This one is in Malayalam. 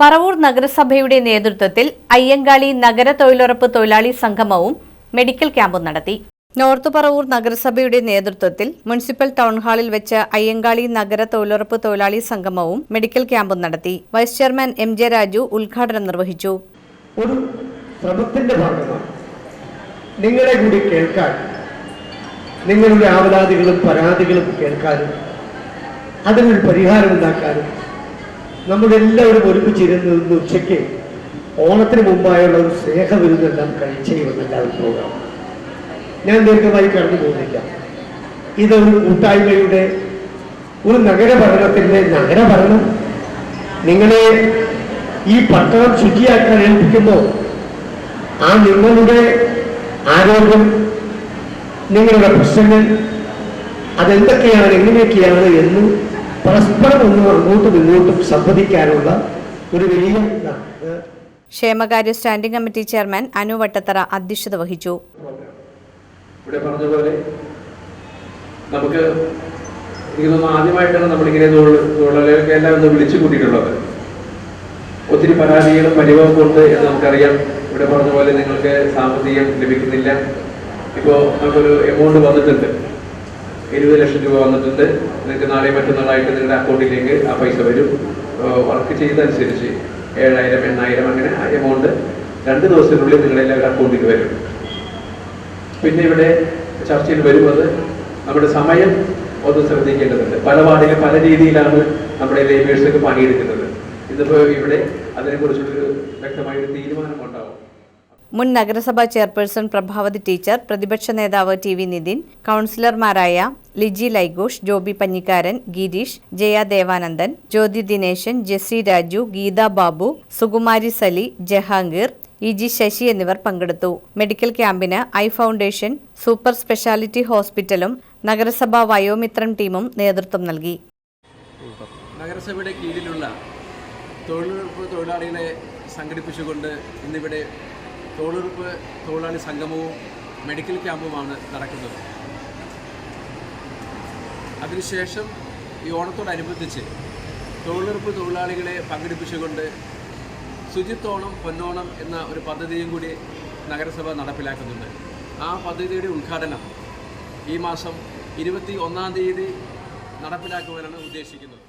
പറവൂർ നഗരസഭയുടെ നേതൃത്വത്തിൽ അയ്യങ്കാളി നഗര തൊഴിലുറപ്പ് തൊഴിലാളി സംഗമവും മെഡിക്കൽ ക്യാമ്പും നടത്തി. നോർത്ത് പറവൂർ നഗരസഭയുടെ നേതൃത്വത്തിൽ മുനിസിപ്പൽ ടൗൺഹാളിൽ വെച്ച് അയ്യങ്കാളി നഗര തൊഴിലുറപ്പ് തൊഴിലാളി സംഗമവും മെഡിക്കൽ ക്യാമ്പും നടത്തി. Vice chairman M J Raju ഉദ്ഘാടനം നിർവഹിച്ചു. ഒരു ശ്രമത്തിന്റെ ഭാഗമാണ് നിങ്ങളെ കൂടി കേൾക്കാൻ നിങ്ങളുടെ ആവലാതികളും പരാതികളും കേൾക്കാനും അതിനൊരു പരിഹാരം ഉണ്ടാക്കാനും നമ്മളെല്ലാവരും ഒരുമിച്ചിരുന്ന് ഇന്ന് ഉച്ചയ്ക്ക് ഓണത്തിന് മുമ്പായുള്ള ഒരു സ്നേഹവിരുന്നെല്ലാം കഴിച്ച് ചെയ്യുമെന്നെല്ലാവരും പ്രോഗ്രാം ഞാൻ ദീർഘമായി കടന്നു പോകുന്നില്ല. ഇതൊരു കൂട്ടായ്മയുടെ ഒരു നഗരഭരണത്തിന്റെ നഗരഭരണം. നിങ്ങളെ ഈ പട്ടണം ശുചിയാക്കാൻ ഏൽപ്പിക്കുമ്പോൾ ആ നിങ്ങളുടെ ആരോഗ്യം നിങ്ങളുടെ പ്രശ്നങ്ങൾ അതെന്തൊക്കെയാണ് എങ്ങനെയൊക്കെയാണ് എന്ന് പരസ്പരം ഒന്ന് അങ്ങോട്ടും ഇങ്ങോട്ടും സംവദിക്കാനുള്ള ഒരു വലിയ ക്ഷേമകാര്യ standing committee chairman Anu Vattathara അധ്യക്ഷത വഹിച്ചു. ഇവിടെ പറഞ്ഞതുപോലെ പോലെ നമുക്ക് എനിക്ക് തോന്നുന്നു ആദ്യമായിട്ടാണ് നമ്മളിങ്ങനെ തൊഴിലാളികൾക്ക് എല്ലാം ഒന്ന് വിളിച്ചു കൂട്ടിയിട്ടുള്ളത്. ഒത്തിരി പരാതികളും പരിഭവം കൊണ്ട് എന്ന് നമുക്കറിയാം. ഇവിടെ പറഞ്ഞ പോലെ നിങ്ങൾക്ക് സാമ്പത്തികം ലഭിക്കുന്നില്ല. ഇപ്പോൾ നമുക്കൊരു എമൗണ്ട് വന്നിട്ടുണ്ട്. ഇരുപത് ലക്ഷം രൂപ വന്നിട്ടുണ്ട്. നിങ്ങൾക്ക് നാളെ മറ്റന്നാളായിട്ട് നിങ്ങളുടെ അക്കൗണ്ടിലേക്ക് ആ പൈസ വരും. വർക്ക് ചെയ്തനുസരിച്ച് ഏഴായിരം എണ്ണായിരം അങ്ങനെ ആ എമൗണ്ട് രണ്ട് ദിവസത്തിനുള്ളിൽ നിങ്ങളുടെ എല്ലാവരുടെ അക്കൗണ്ടിൽ വരും. പിന്നെ ഇവിടെ ചർച്ചയിൽ വരുന്നത് നമ്മുടെ സമയം ഒന്ന് ശ്രദ്ധിക്കേണ്ടതുണ്ട്. പല വാർഡിലും പല രീതിയിലാണ് നമ്മുടെ ലേബേഴ്സൊക്കെ പണിയെടുക്കുന്നത്. ഇതിപ്പോൾ ഇവിടെ അതിനെക്കുറിച്ചൊരു വ്യക്തമായൊരു തീരുമാനം തീരുമാനമുണ്ടാവും. മുൻ നഗരസഭാ ചെയർപേഴ്സൺ പ്രഭാവതി ടീച്ചർ പ്രതിപക്ഷ നേതാവ് ടി വി നിതിൻ കൗൺസിലർമാരായ ലിജി ലൈഘോഷ് ജോബി പഞ്ഞിക്കാരൻ ഗിരീഷ് ജയ ദേവാനന്ദൻ ജ്യോതി ദിനേശൻ ജെസി രാജു ഗീത ബാബു സുകുമാരി സലി ജഹാംഗീർ ഇ ജി ശശി എന്നിവർ പങ്കെടുത്തു. മെഡിക്കൽ ക്യാമ്പിന് ഐ ഫൗണ്ടേഷൻ സൂപ്പർ സ്പെഷ്യാലിറ്റി ഹോസ്പിറ്റലും നഗരസഭാ വയോമിത്രം ടീമും നേതൃത്വം നൽകി. നഗരസഭയുടെ കീഴിലുള്ള തൊഴിലുറപ്പ് തൊഴിലാളികളെ സംഘടിപ്പിച്ചുകൊണ്ട് ഇന്നിവിടെ തൊഴിലുറപ്പ് തൊഴിലാളി സംഗമവും മെഡിക്കൽ ക്യാമ്പുമാണ് നടക്കുന്നത്. അതിനുശേഷം ഈ ഓണത്തോടനുബന്ധിച്ച് തൊഴിലുറപ്പ് തൊഴിലാളികളെ പങ്കെടുപ്പിച്ചുകൊണ്ട് ശുചിത്തോണം പൊന്നോണം എന്ന ഒരു പദ്ധതിയും കൂടി നഗരസഭ നടപ്പിലാക്കുന്നുണ്ട്. ആ പദ്ധതിയുടെ ഉദ്ഘാടനം ഈ മാസം ഇരുപത്തി ഒന്നാം തീയതി നടപ്പിലാക്കുവാനാണ് ഉദ്ദേശിക്കുന്നത്.